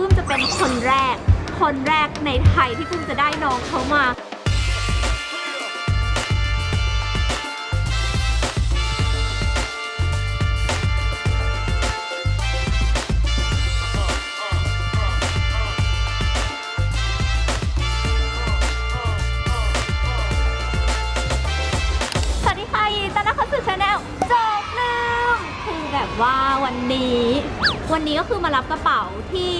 ปื้มจะเป็นคนแรก คนแรกในไทยที่ปื้มจะได้น้องเขามา วันนี้ก็คือมารับกระเป๋าที่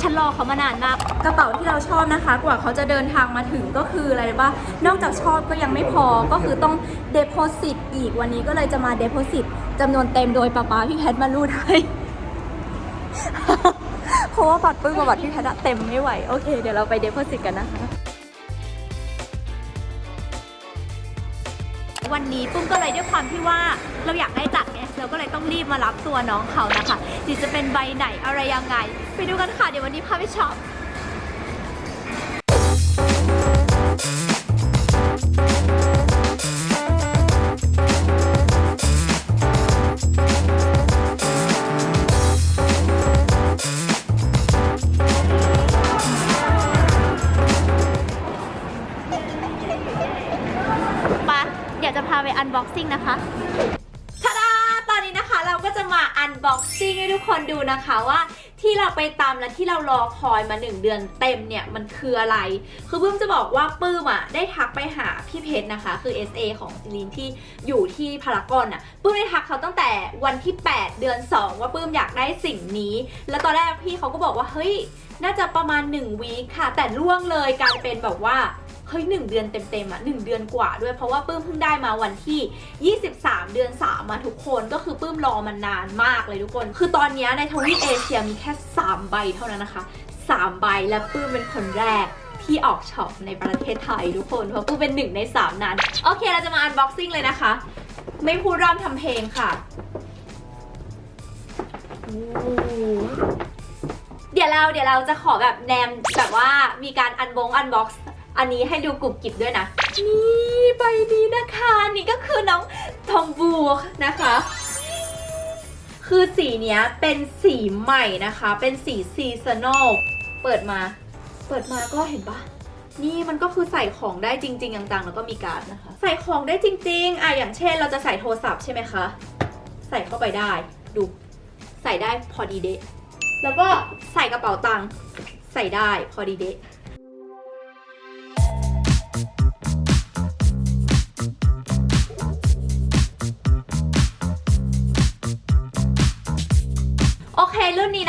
ฉันรอเขามานานมาก กระเป๋าที่เราชอบนะคะ กว่าเขาจะเดินทางมาถึงก็คืออะไรรู้ป่ะนอกจากชอบก็ยังไม่พอก็คือต้องเด p o s i t อีกวันนี้ก็เลยจะมาเด p o s i t จำนวนเต็มโดยป้าป๊าพี่แพทมารูดให้เพราะว่าบัตรปึ้งกับบัตรพี่แพทเต็มไม่ไหว โอเค เดี๋ยวเราไปเด p o s i t กันนะคะ วันนี้ปุ้มก็เลยด้วยความที่ว่าเราอยากได้จัดไง องรีบมารับตัวน้องเขานะคะจีจะเป็นใบไหนอะไรยังไง ไปดูกันค่ะ เดี๋ยววันนี้พาไปช็อปปะเดี๋ยวจะพาไปอันบ็อกซิ่งนะคะ จะมาอันบ็อกซิ่งให้ทุกคนดูนะคะว่าที่เราไปตามและที่เรารอคอยมา 1 เดือนเต็มเนี่ย มันคืออะไร คือปื้มจะบอกว่าปื้มอะได้ทักไปหาพี่เพชรนะคะ คือ SA ของซิลินที่อยู่ที่พารากอนอะปื้มได้ทักเขาตั้งแต่วันที่ 8 เดือน 2 ว่าปื้มอยากได้สิ่งนี้ แล้วตอนแรกพี่เขาก็บอกว่าเฮ้ยน่าจะประมาณ1วีคค่ะ แต่ล่วงเลยกายเป็นแบบว่า ฮ้ยหนึ่งเดือนเต็มๆอะหนึ่งเดือนกว่าด้วยเพราะว่าปื้มเพิ่งได้มาวันที่ 23 เดือน3มาทุกคนก็คือปื้มรอมันนานมากเลยทุกคน คือตอนนี้ในทวีปเอเชียมีแค่ 3 ใบเท่านั้นนะคะ 3 ใบและปื้มเป็นคนแรกที่ออกช็อปในประเทศไทยทุกคนเพราะปื้มเป็นหนึ่งใน 3 นั้น โอเคเราจะมาอันบ็อกซิ่งเลยนะคะ ไม่พูดร่ำทำเพลงค่ะเดี๋ยวเราเดี๋ยวเราจะขอแบบแนมแบบว่ามีการอันบงอันบ็อกซ์ อันนี้ให้ดูกรุบกริบด้วยนะ นี่ใบนี้นะคะ นี่ก็คือน้องทองบูนะคะ คือสีเนี้ยเป็นสีใหม่นะคะ เป็นสีซีซันอลเปิดมา เปิดมาก็เห็นปะนี่มันก็คือใส่ของได้จริง ๆ ต่างๆ แล้วก็มีการ์ดนะคะ ใส่ของได้จริง ๆ อะอย่างเช่นเราจะใส่โทรศัพท์ใช่ไหมคะ ใส่เข้าไปได้ ดู ใส่ได้พอดีเดะแล้วก็ใส่กระเป๋าตังค์ใส่ได้พอดีเดะ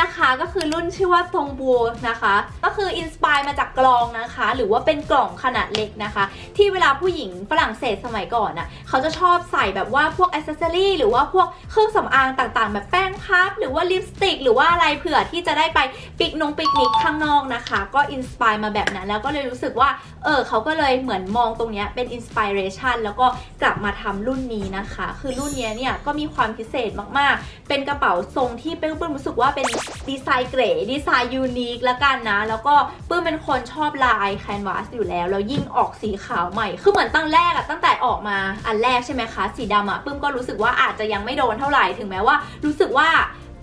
นนี้นะคะก็คือรุ่นชื่อว่าทงบูนะคะ ก็คืออินสปายมาจากกลองนะคะ หรือว่าเป็นกล่องขนาดเล็กนะคะ ที่เวลาผู้หญิงฝรั่งเศสสมัยก่อนน่ะเขาจะชอบใส่แบบว่าพวกอ c เซอรี่หรือว่าพวกเครื่องสำอางต่างๆ แบบแป้งพับหรือว่าลิปสติก หรือว่าอะไรเผื่อที่จะได้ไปปิกนงปิกนิกข้างนอกนะคะ ก็อินสปายมาแบบนั้น แล้วก็เลยรู้สึกว่าเออเขาก็เลยเหมือนมองตรงเนี้ยเป็นอินสปิเรชันแล้วก็กลับมาทำรุ่นนี้นะคะ คือรุ่นนี้เนี่ยก็มีความพิเศษมากๆ เป็นกระเป๋าทรงที่เปิ้ลเปิ้ลรู้สึกว่าเป็น ดีไซน์เก๋ดีไซน์ยูนิคละกันนะ แล้วก็ปื้มเป็นคนชอบลายแคนวาสอยู่แล้ว แล้วยิ่งออกสีขาวใหม่ คือเหมือนตั้งแรกอะตั้งแต่ออกมาอันแรกใช่ไหมคะ สีดำอะปื้มก็รู้สึกว่าอาจจะยังไม่โดนเท่าไหร่ถึงแม้ว่า รู้สึกว่า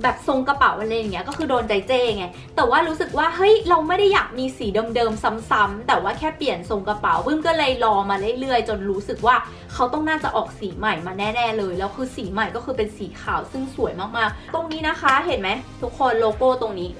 แบบทรงกระเป๋าอะไรอย่างเงี้ยก็คือโดนใจเจ้ไงแต่ว่ารู้สึกว่าเฮ้ยเราไม่ได้อยากมีสีเดิมๆซ้ำๆแต่ว่าแค่เปลี่ยนทรงกระเป๋าบึ้มก็เลยรอมาเรื่อยๆ จนรู้สึกว่าเขาต้องน่าจะออกสีใหม่มาแน่ ๆ เลยแล้วคือสีใหม่ก็คือเป็นสีขาวซึ่งสวยมากๆ ตรงนี้นะคะเห็นไหมทุกคนโลโก้ตรงนี้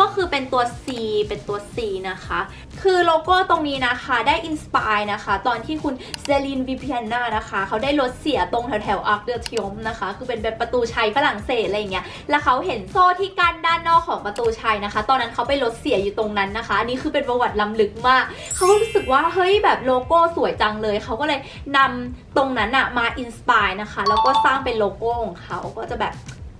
ก็คือเป็นตัว C เป็นตัว C นะคะ คือโลโก้ตรงนี้นะคะได้อินสปายนะคะ ตอนที่คุณเซลินวิเพียนานะคะ เขาได้รถเสียตรงแถวแถวอาร์คเดอร์ทิอมนะคะ คือเป็นแบบประตูชัยฝรั่งเศสอะไรอย่างเงี้ย แล้วเขาเห็นโซ่ที่กั้นด้านนอกของประตูชัยนะคะ ตอนนั้นเขาไปรถเสียอยู่ตรงนั้นนะคะ อันนี้คือเป็นประวัติล้ำลึกมาก เขาก็รู้สึกว่าเฮ้ยแบบโลโก้สวยจังเลย เขาก็เลยนำตรงนั้นอะมาอินสปายนะคะ แล้วก็สร้างเป็นโลโก้ของเขาก็จะแบบ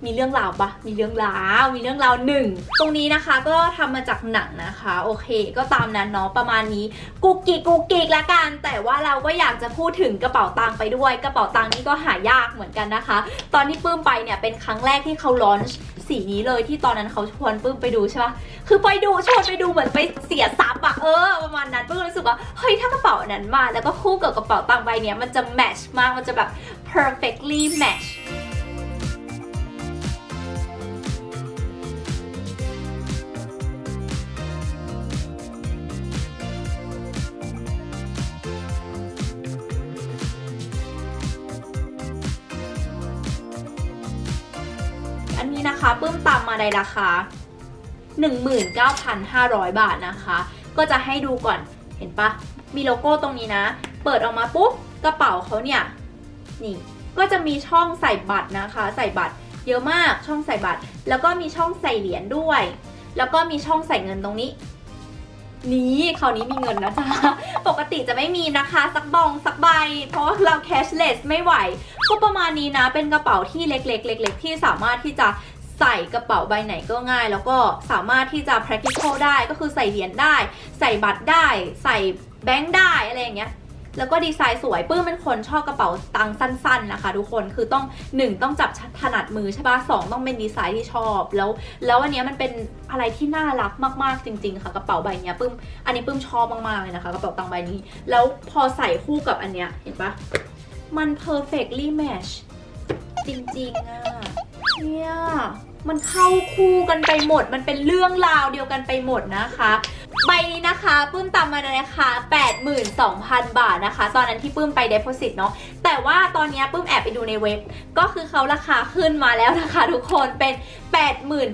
มีเรื่องราวปะมีเรื่องราว มีเรื่องราวหนึ่ง ตรงนี้นะคะก็ทำมาจากหนังนะคะ โอเค ก็ตามนั้นเนาะ ประมาณนี้กุกกิกกุกกิกละกัน แต่ว่าเราก็อยากจะพูดถึงกระเป๋าตังค์ไปด้วย กระเป๋าตังค์นี่ก็หายากเหมือนกันนะคะ ตอนที่ปื้มไปเนี่ยเป็นครั้งแรกที่เขาลอนช์สีนี้เลยที่ตอนนั้นเขาชวนปื้มไปดูใช่ปะคือไปดูชวนไปดูเหมือนไปเสียทรัพย์อะเออประมาณนั้นปื้มรู้สึกว่า เฮ้ยถ้ากระเป๋านั้นมา แล้วก็คู่กับกระเป๋าตังค์ใบเนี้ยมันจะแมทช์มาก มันจะแบบ perfectly match นี้นะคะปื้มตามมาในราคา 19,500 บาทนะคะ ก็จะให้ดูก่อนเห็นปะมีโลโก้ตรงนี้นะ เปิดออกมาปุ๊บกระเป๋าเขาเนี่ยนี่ก็จะมีช่องใส่บัตรนะคะ ใส่บัตรเยอะมากช่องใส่บัตร แล้วก็มีช่องใส่เหรียญด้วย แล้วก็มีช่องใส่เงินตรงนี้ นี้คราวนี้มีเงินนะจ๊ะ ปกติจะไม่มีนะคะสักบองสักใบ เพราะเรา cashless ไม่ไหว ก็ประมาณนี้นะ เป็นกระเป๋าที่เล็กๆเล็กๆที่สามารถที่จะใส่กระเป๋าใบไหนก็ง่าย แล้วก็สามารถที่จะ practical ได้ก็คือใส่เหรียญได้ ใส่บัตรได้ ใส่แบงค์ได้อะไรอย่างเงี้ย แล้วก็ดีไซน์สวยปื้มเป็นคนชอบกระเป๋าตังค์สั้น ๆนะคะ ทุกคนคือต้อง 1 ต้องจับถนัดมือใช่ปะสองต้องเป็นดีไซน์ที่ชอบ แล้วแล้วอันนี้มันเป็นอะไรที่น่ารักมากๆจริง ๆ ค่ะกระเป๋าใบนี้ปื้มอันนี้ปื้มชอบมากๆเลยนะคะกระเป๋าตังค์ใบนี้ แล้วพอใส่คู่กับอันเนี้ยเห็นปะมัน perfectly match จริงๆอะเนี่ยมันเข้าคู่กันไปหมด มันเป็นเรื่องราวเดียวกันไปหมดนะคะ ใบนี้นะคะ ปื้มตามมาในราคา82,000 บาทนะคะ ตอนนั้นที่ปื้มไปเด posit เนาะ แต่ว่าตอนนี้ปื้มแอบไปดูในเว็บ ก็คือเขาราคาขึ้นมาแล้วนะคะทุกคนเป็น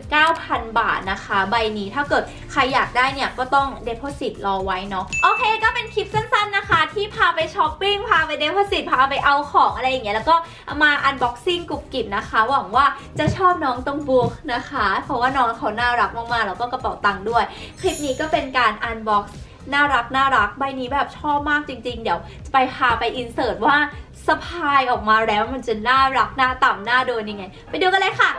89,000 บาทนะคะ ใบนี้ถ้าเกิดใครอยากได้เนี่ยก็ต้อง deposit รอไว้เนาะโอเคก็เป็นคลิปสั้นๆนะคะ ที่พาไปช้อปปิ้งพาไป deposit พาไปเอาของอะไรอย่างเงี้ยแล้วก็เอามา unboxing กรุบกริบนะคะ หวังว่าจะชอบน้องตรงบูนะคะ เพราะว่าน้องเขาน่ารักมากๆแล้วก็กระเป๋าตังค์ด้วย คลิปนี้ก็เป็นการ unbox น่ารักน่ารักใบนี้แบบชอบมากจริง ๆ เดี๋ยวจะไปพาไปอินเสิร์ตว่า สะพายออกมาแล้วมันจะน่ารักหน้าต่ำหน้าโดนยังไง ไปดูกันเลยค่ะ